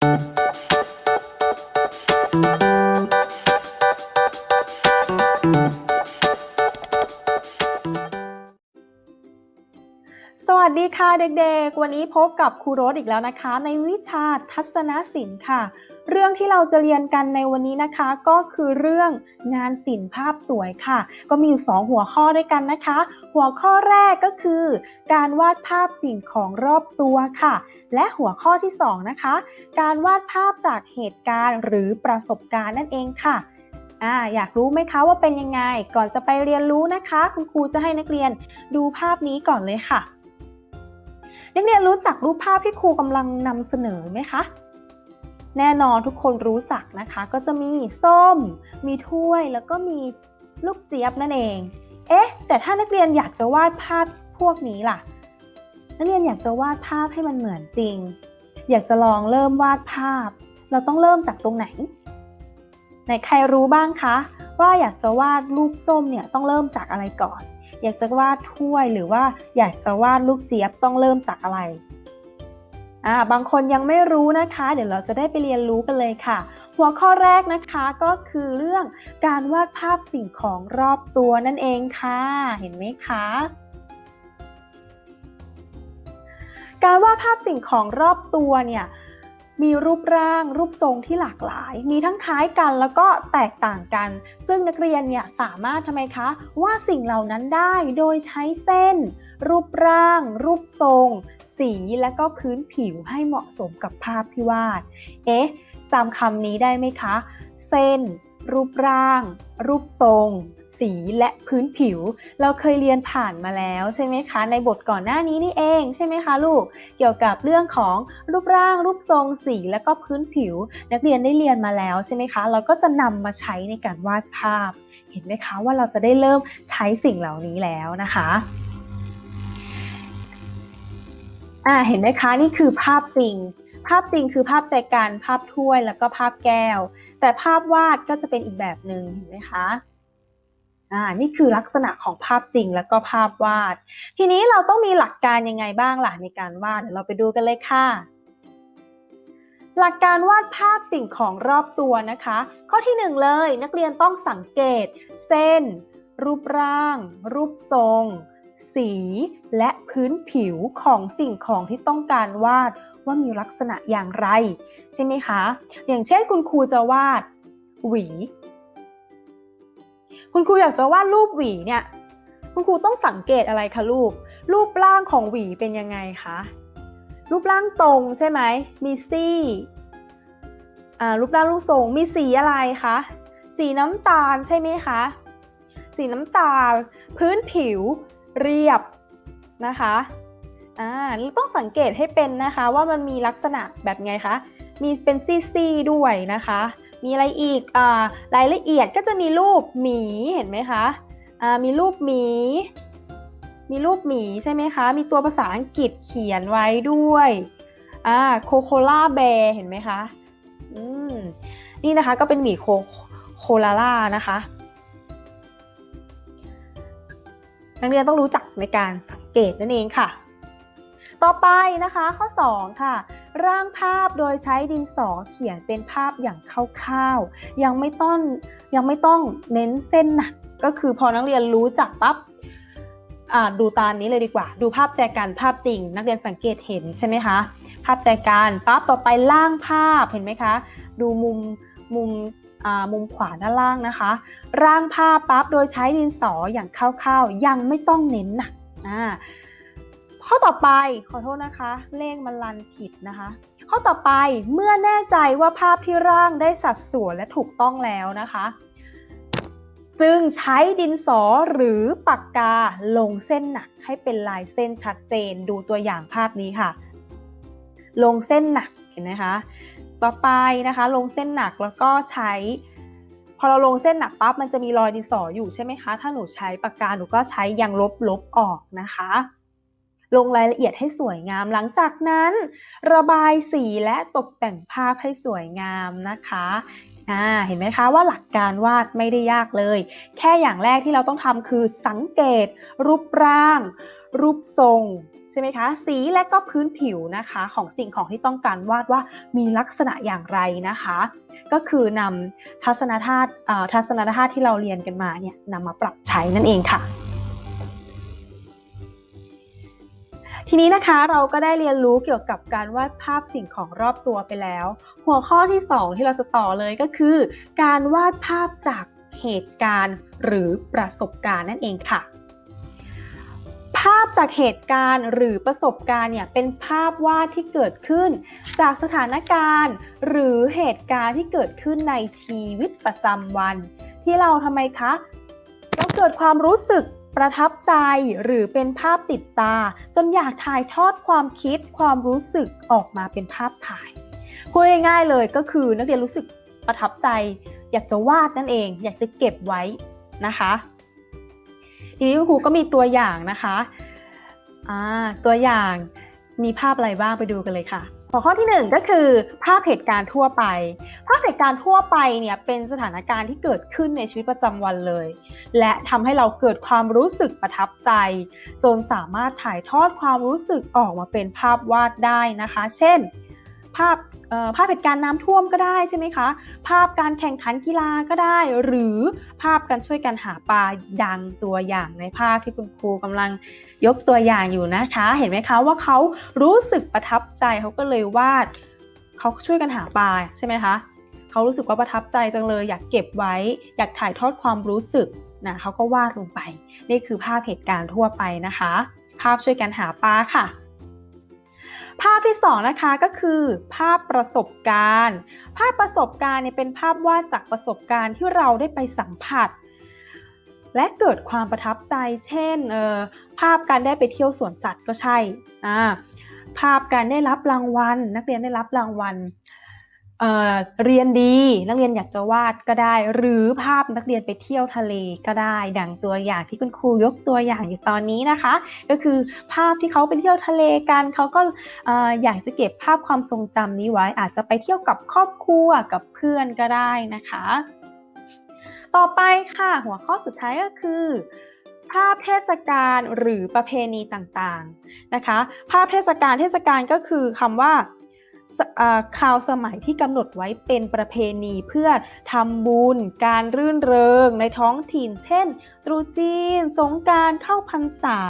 สวัสดีค่ะเด็กๆ วันนี้พบกับครูโรสอีกแล้วนะคะ ในวิชาทัศนศิลป์ค่ะ เรื่องที่เราจะเรียนกันในวันนี้นะคะก็คือเรื่องงานศิลป์ภาพสวยค่ะ ก็มีอยู่สองหัวข้อด้วยกันนะคะ หัวข้อแรกก็คือ การวาดภาพสิ่งของรอบตัวค่ะ และหัวข้อที่สองนะคะ การวาดภาพจากเหตุการณ์หรือประสบการณ์นั่นเองค่ะอ่าอยากรู้ไหมคะว่าเป็นยังไง ก่อนจะไปเรียนรู้นะคะ คุณครูจะให้นักเรียนดูภาพนี้ก่อนเลยค่ะ นักเรียนรู้จักรูปภาพที่ครูกำลังนำเสนอไหมคะ แน่นอนทุกคนรู้จักนะคะ ก็จะมีส้ม มีถ้วยแล้วก็มีลูกเจี๊ยบนั่นเอง เอ๊ะ แต่ถ้านักเรียนอยากจะวาดภาพพวกนี้ล่ะ นักเรียนอยากจะวาดภาพให้มันเหมือนจริง อยากจะลองเริ่มวาดภาพ เราต้องเริ่มจากตรงไหนไหนใครรู้บ้างคะ ว่าอยากจะวาดรูปส้มเนี่ยต้องเริ่มจากอะไรก่อน อยากจะวาดถ้วยหรือว่าอยากจะวาดลูกเจี๊ยบต้องเริ่มจากอะไร อ่าบางคนยังไม่รู้นะคะ เดี๋ยวเราจะได้ไปเรียนรู้กันเลยค่ะ หัวข้อแรกนะคะก็คือเรื่องการวาดภาพสิ่งของรอบตัวนั่นเองค่ะ เห็นไหมคะการวาดภาพสิ่งของรอบตัวเนี่ยมีรูปร่างรูปทรงที่หลากหลาย มีทั้งคล้ายกันแล้วก็แตกต่างกัน ซึ่งนักเรียนเนี่ยสามารถทำไมคะวาดสิ่งเหล่านั้นได้โดยใช้เส้น รูปร่าง รูปทรง สีและก็พื้นผิวให้เหมาะสมกับภาพที่วาด เอ๊ะจำคำนี้ได้ไหมคะ เส้น รูปร่าง รูปทรง สีและพื้นผิว เราเคยเรียนผ่านมาแล้วใช่ไหมคะ ในบทก่อนหน้านี้นี่เองใช่ไหมคะลูก เกี่ยวกับเรื่องของรูปร่าง รูปทรง สีและก็พื้นผิว นักเรียนได้เรียนมาแล้วใช่ไหมคะ เราก็จะนำมาใช้ในการวาดภาพ เห็นไหมคะว่าเราจะได้เริ่มใช้สิ่งเหล่านี้แล้วนะคะ อ่าเห็นไหมคะนี่คือภาพจริง ภาพจริงคือภาพใจกันภาพถ้วยแล้วก็ภาพแก้ว แต่ภาพวาดก็จะเป็นอีกแบบหนึ่งเห็นไหมคะอ่านี่คือลักษณะของภาพจริงแล้วก็ภาพวาด ทีนี้เราต้องมีหลักการยังไงบ้างล่ะในการวาดเดี๋ยวเราไปดูกันเลยค่ะ หลักการวาดภาพสิ่งของรอบตัวนะคะ ข้อที่หนึ่งเลยนักเรียนต้องสังเกต เส้น รูปร่าง รูปทรง สีและพื้นผิวของสิ่งของที่ต้องการวาดว่ามีลักษณะอย่างไร ใช่ไหมคะ อย่างเช่นคุณครูจะวาดหวี คุณครูอยากจะวาดรูปหวีเนี่ย คุณครูต้องสังเกตอะไรคะลูก รูปร่างของหวีเป็นยังไงคะ รูปร่างตรงใช่ไหม มีซี่รูปร่างรูปทรง มีสีอะไรคะ สีน้ำตาลใช่ไหมคะ สีน้ำตาล พื้นผิว เรียบนะคะอ่าเราต้องสังเกตให้เป็นนะคะว่ามันมีลักษณะแบบไงคะ มีเป็นซี่ๆด้วยนะคะ มีอะไรอีกอ่ารายละเอียดก็จะมีรูปหมีเห็นไหมคะอ่ามีรูปหมี มีรูปหมีใช่ไหมคะ มีตัวภาษาอังกฤษเขียนไว้ด้วยอ่าโคโคล่าแบร์เห็นไหมคะอืมนี่นะคะก็เป็นหมีโคโคลาล่านะคะ นักเรียนต้องรู้จักในการสังเกตนั่นเองค่ะ ต่อไปนะคะข้อ 2 ค่ะ ร่างภาพโดยใช้ดินสอเขียนเป็นภาพอย่างคร่าวๆยังไม่ต้องยังไม่ต้องเน้นเส้นหนักก็คือพอนักเรียนรู้จักปั๊บดูตามนี้เลยดีกว่า ดูภาพแจกันภาพจริง นักเรียนสังเกตเห็นใช่ไหมคะภาพแจกันปั๊บต่อไปล่างภาพเห็นไหมคะ ดูมุมมุม มุมขวาด้านล่างนะคะ ร่างภาพปั๊บโดยใช้ดินสออย่างคร่าวๆ ยังไม่ต้องเน้นหนักข้อต่อไปขอโทษนะคะ เลขมันลันผิดนะคะ ข้อต่อไปเมื่อแน่ใจว่าภาพที่ร่างได้สัดส่วนและถูกต้องแล้วนะคะ จึงใช้ดินสอหรือปากกาลงเส้นหนักให้เป็นลายเส้นชัดเจนดูตัวอย่างภาพนี้ค่ะ ลงเส้นหนักเห็นไหมคะ ต่อไปนะคะ ลงเส้นหนักแล้วก็ใช้ พอเราลงเส้นหนักปั๊บมันจะมีรอยดินสออยู่ใช่ไหมคะ ถ้าหนูใช้ปากกาหนูก็ใช้ยางลบลบออกนะคะ ลงรายละเอียดให้สวยงามหลังจากนั้น ระบายสีและตกแต่งภาพให้สวยงามนะคะ่าเห็นไหมคะว่าหลักการวาดไม่ได้ยากเลย แค่อย่างแรกที่เราต้องทำคือสังเกต รูปร่าง รูปทรงใช่ไหมคะ สีและก็พื้นผิวนะคะ ของสิ่งของที่ต้องการวาดว่ามีลักษณะอย่างไรนะคะ ก็คือนำทัศนธาตุทัศนธาตุที่เราเรียนกันมาเนี่ยนำมาปรับใช้นั่นเองค่ะ ทีนี้นะคะเราก็ได้เรียนรู้เกี่ยวกับการวาดภาพสิ่งของรอบตัวไปแล้ว หัวข้อที่ 2 ที่เราจะต่อเลยก็คือ การวาดภาพจากเหตุการณ์หรือประสบการณ์นั่นเองค่ะ ภาพจากเหตุการณ์หรือประสบการณ์เนี่ยเป็นภาพวาดที่เกิดขึ้น จากสถานการณ์ หรือเหตุการณ์ที่เกิดขึ้นในชีวิตประจำวัน ที่เราทำไมคะเราเกิดความรู้สึกประทับใจหรือเป็นภาพติดตา จนอยากถ่ายทอดความคิดความรู้สึกออกมาเป็นภาพถ่ายพูดง่ายๆเลยก็คือนักเรียนรู้สึกประทับใจ อยากจะวาดนั่นเอง อยากจะเก็บไว้นะคะ ทีนี้คุณครูก็มีตัวอย่างนะคะอ่าตัวอย่างมีภาพอะไรบ้างไปดูกันเลยค่ะ หัวข้อที่หนึ่งก็คือ ภาพเหตุการณ์ทั่วไป ภาพเหตุการณ์ทั่วไปเนี่ยเป็นสถานการณ์ที่เกิดขึ้นในชีวิตประจำวันเลย และทำให้เราเกิดความรู้สึกประทับใจ จนสามารถถ่ายทอดความรู้สึกออกมาเป็นภาพวาดได้นะคะ เช่น ภาพเอ่อภาพเหตุการณ์น้ำท่วมก็ได้ใช่ไหมคะ ภาพการแข่งขันกีฬาก็ได้ หรือภาพการช่วยกันหาปลาดังตัวอย่างในภาพที่คุณครูกำลังยกตัวอย่างอยู่นะคะ เห็นไหมคะว่าเขารู้สึกประทับใจเขาก็เลยวาดเขาช่วยกันหาปลาใช่ไหมคะเขารู้สึกว่าประทับใจจังเลย อยากเก็บไว้ อยากถ่ายทอดความรู้สึกนะเขาก็วาดลงไป นี่คือภาพเหตุการณ์ทั่วไปนะคะ ภาพช่วยกันหาปลาค่ะ ภาพที่สองนะคะก็คือภาพประสบการณ์ ภาพประสบการณ์เนี่ยเป็นภาพวาดจากประสบการณ์ที่เราได้ไปสัมผัส และเกิดความประทับใจ เช่นเออภาพการได้ไปเที่ยวสวนสัตว์ก็ใช่อ่าภาพการได้รับรางวัล นักเรียนได้รับรางวัล เรียนดีนักเรียนอยากจะวาดก็ได้ หรือภาพนักเรียนไปเที่ยวทะเลก็ได้ ดังตัวอย่างที่คุณครูยกตัวอย่างอยู่ตอนนี้นะคะ ก็คือภาพที่เขาไปเที่ยวทะเลกันเขาก็เอ่ออยากจะเก็บภาพความทรงจำนี้ไว้ อาจจะไปเที่ยวกับครอบครัวกับเพื่อนก็ได้นะคะ ต่อไปค่ะหัวข้อสุดท้ายก็คือภาพเทศกาลหรือประเพณีต่างๆนะคะ ภาพเทศกาลเทศกาลก็คือคำว่า ข่าวสมัยที่กำหนดไว้เป็นประเพณีเพื่อทำบุญ การรื่นเริงในท้องถิ่น เช่น ตรุษจีน สงการเข้าพรรษา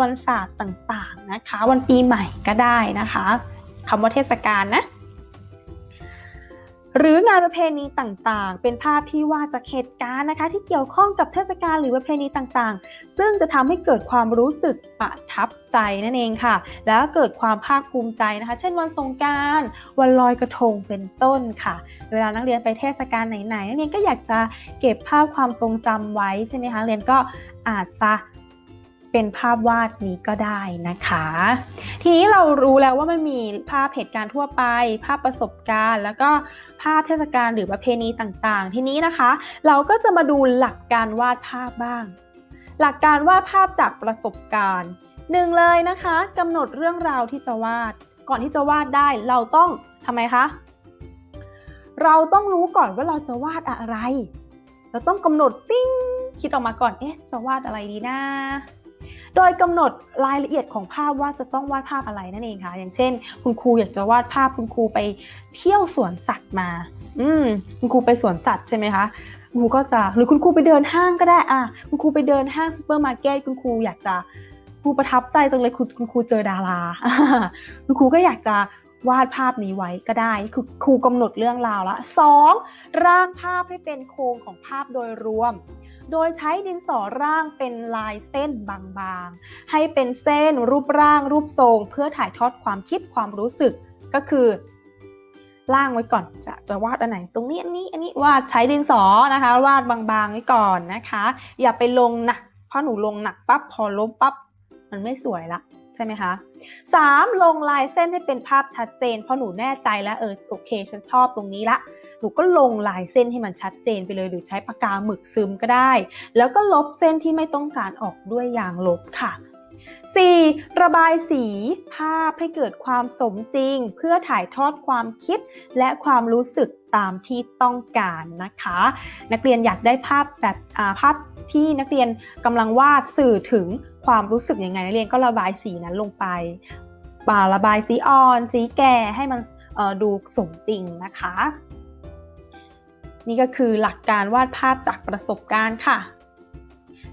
วันศาสตร์ต่างๆนะคะ วันปีใหม่ก็ได้นะคะคำว่าเทศกาลนะ หรืองานประเพณีต่างๆ เป็นภาพที่วาดจากเหตุการณ์นะคะ ที่เกี่ยวข้องกับเทศกาลหรือประเพณีต่างๆ ซึ่งจะทำให้เกิดความรู้สึกประทับใจนั่นเองค่ะ แล้วเกิดความภาคภูมิใจนะคะ เช่นวันสงการวันลอยกระทงเป็นต้นค่ะ เวลานักเรียนไปเทศกาลไหนๆนักเรียนก็อยากจะเก็บภาพความทรงจำไว้ใช่ไหมคะเรียนก็อาจจะ เป็นภาพวาดนี้ก็ได้นะคะ ทีนี้เรารู้แล้วว่ามันมีภาพเหตุการณ์ทั่วไป ภาพประสบการณ์ แล้วก็ภาพเทศกาลหรือประเพณีต่างๆ ทีนี้นะคะ เราก็จะมาดูหลักการวาดภาพบ้าง หลักการวาดภาพจากประสบการณ์หนึ่งเลยนะคะกำหนดเรื่องราวที่จะวาด ก่อนที่จะวาดได้เราต้องทำไมคะเราต้องรู้ก่อนว่าเราจะวาดอะไร เราต้องกำหนดติ้งคิดออกมาก่อน เอ๊ะ จะวาดอะไรดีนะ โดยกำหนดรายละเอียดของภาพว่าจะต้องวาดภาพอะไรนั่นเองค่ะ อย่างเช่น คุณครูอยากจะวาดภาพคุณครูไปเที่ยวสวนสัตว์มา อืมคุณครูไปสวนสัตว์ใช่ไหมคะคุณครูก็จะหรือคุณครูไปเดินห้างก็ได้อะคุณครูไปเดินห้างซูเปอร์มาร์เก็ตคุณครูอยากจะครูประทับใจจังเลยคุณคุณครูเจอดาราคุณครูก็อยากจะวาดภาพนี้ไว้ก็ได้คือครูกำหนดเรื่องราวละสองร่างภาพให้เป็นโครงของภาพโดยรวม โดยใช้ดินสอร่างเป็นลายเส้นบางๆ ให้เป็นเส้นรูปร่างรูปทรง เพื่อถ่ายทอดความคิดความรู้สึกก็คือร่างไว้ก่อนจะจะวาดอันไหนตรงนี้อันนี้อันนี้วาดใช้ดินสอนะคะ วาดบางๆไว้ก่อนนะคะ อย่าไปลงหนักเพราะหนูลงหนักปั๊บพอลบปั๊บมันไม่สวยละ ช่ไหมคะ 3. ลงลายเส้นให้เป็นภาพชัดเจน เพราะหนูแน่ใจแล้วเออโอเค ฉันชอบตรงนี้ละ หนูก็ลงลายเส้นให้มันชัดเจนไปเลย หรือใช้ปากกาหมึกซึมก็ได้ แล้วก็ลบเส้นที่ไม่ต้องการออกด้วยยางลบค่ะ 4. ระบายสี ภาพให้เกิดความสมจริง เพื่อถ่ายทอดความคิดและความรู้สึกตามที่ต้องการนะคะ นักเรียนอยากได้ภาพแบบภาพที่นักเรียนกำลังวาดสื่อถึงความรู้สึกยังไงนักเรียนก็ระบายสีนั้นลงไปป่าระบายสีอ่อน สีแก่ให้มันดูสมจริงนะคะ นี่ก็คือหลักการวาดภาพจากประสบการณ์ค่ะ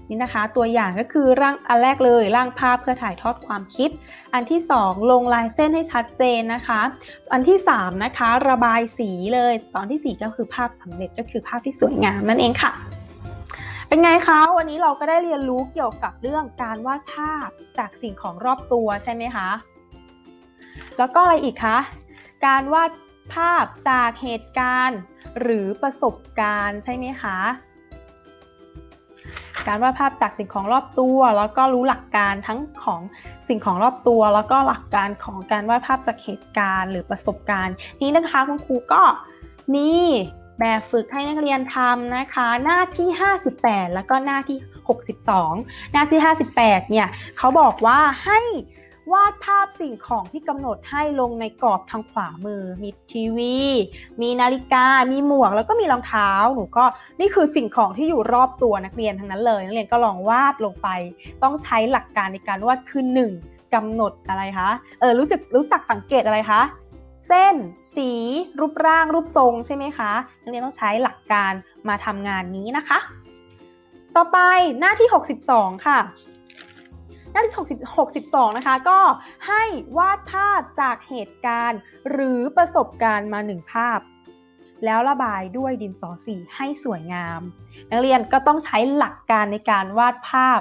นี่นะคะ ตัวอย่างก็คือร่างอันแรกเลยร่างภาพเพื่อถ่ายทอดความคิด อันที่ 2 ลงลายเส้นให้ชัดเจนนะคะ อันที่ 3 นะคะ ระบายสีเลย ตอนทีสี่4 ก็คือภาพสำเร็จก็คือภาพที่สวยงามนั่นเองค่ะเป็นไงคะวันนี้เราก็ได้เรียนรู้เกี่ยวกับเรื่องการวาดภาพจากสิ่งของรอบตัวใช่ไหมคะ แล้วก็อะไรอีกคะ การวาดภาพจากเหตุการณ์หรือประสบการณ์ใช่ไหมคะ การวาดภาพจากสิ่งของรอบตัว แล้วก็รู้หลักการทั้งของสิ่งของรอบตัว แล้วก็หลักการของการวาดภาพจากเหตุการณ์หรือประสบการณ์ นี้นะคะคุณครูก็นี่แบบฝึกให้นักเรียนทำนะคะ หน้าที่ 58 แล้วก็หน้าที่ 62 หน้าที่ 58 เนี่ยเขาบอกว่าให้ วาดภาพสิ่งของที่กำหนดให้ลงในกรอบทางขวามือ มีทีวี มีนาฬิกา มีหมวก แล้วก็มีรองเท้า หนูก็นี่คือสิ่งของที่อยู่รอบตัวนักเรียนทั้งนั้นเลย นักเรียนก็ลองวาดลงไป ต้องใช้หลักการในการวาดคือ 1. กำหนดอะไรคะ เออ รู้จักรู้จักสังเกตอะไรคะ เส้น สี รูปร่าง รูปทรงใช่ไหมคะ นักเรียนต้องใช้หลักการมาทำงานนี้นะคะ ต่อไปหน้าที่ 62 ค่ะ หน้าที่60 62 นะคะ ก็ให้วาดภาพจากเหตุการณ์ หรือประสบการณ์มาหนึ่งภาพ แล้วระบายด้วยดินสอสีให้สวยงาม นักเรียนก็ต้องใช้หลักการในการวาดภาพ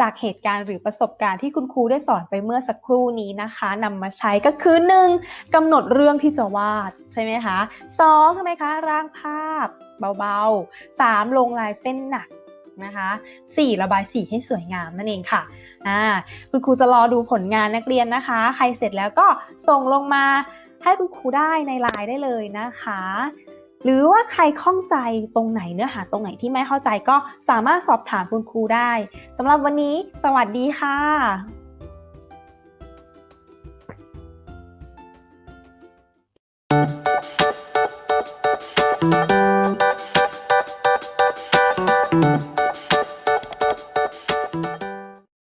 จากเหตุการณ์หรือประสบการณ์ที่คุณครูได้สอนไปเมื่อสักครู่นี้นะคะนำมาใช้ก็คือ 1. กำหนดเรื่องที่จะวาดใช่ไหมคะ 2. ทำไหมคะร่างภาพเบาๆ 3. ลงลายเส้นหนัก นะคะสีระบายสีให้สวยงามนั่นเองค่ะอ่าคุณครูจะรอดูผลงานนักเรียนนะคะ ใครเสร็จแล้วก็ส่งลงมาให้คุณครูได้ในไลน์ได้เลยนะคะ หรือว่าใครข้องใจตรงไหนเนื้อหาตรงไหนที่ไม่เข้าใจก็สามารถสอบถามคุณครูได้สำหรับวันนี้ สวัสดีค่ะ